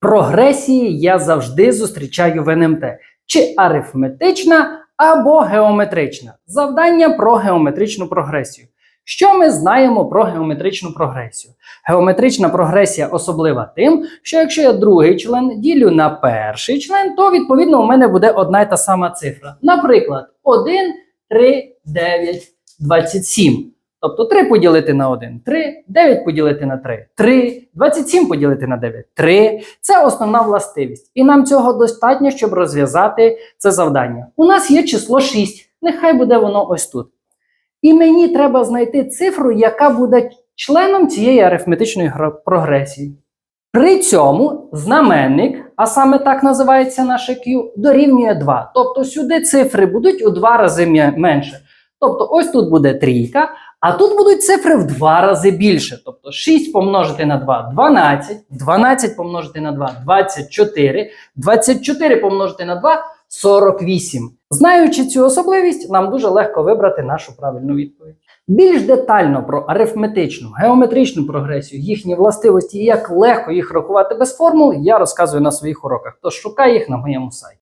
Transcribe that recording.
Прогресії я завжди зустрічаю в НМТ. Чи арифметична або геометрична. Завдання про геометричну прогресію. Що ми знаємо про геометричну прогресію? Геометрична прогресія особлива тим, що якщо я другий член ділю на перший член, то відповідно у мене буде одна й та сама цифра. Наприклад, 1, 3, 9, 27. Тобто 3 поділити на 1 3, 9 поділити на 3 3, 27 поділити на 9 3. Це основна властивість. І нам цього достатньо, щоб розв'язати це завдання. У нас є число 6. Нехай буде воно ось тут. І мені треба знайти цифру, яка буде членом цієї арифметичної прогресії. При цьому знаменник, а саме так називається наше Q, дорівнює 2. Тобто сюди цифри будуть у два рази менше. Тобто ось тут буде трійка, а тут будуть цифри в два рази більше. Тобто 6 помножити на 2 12, 12 помножити на 2 24, 24 помножити на 2 48. Знаючи цю особливість, нам дуже легко вибрати нашу правильну відповідь. Більш детально про арифметичну, геометричну прогресію, їхні властивості і як легко їх рахувати без формул, я розказую на своїх уроках. Тож шукай їх на моєму сайті.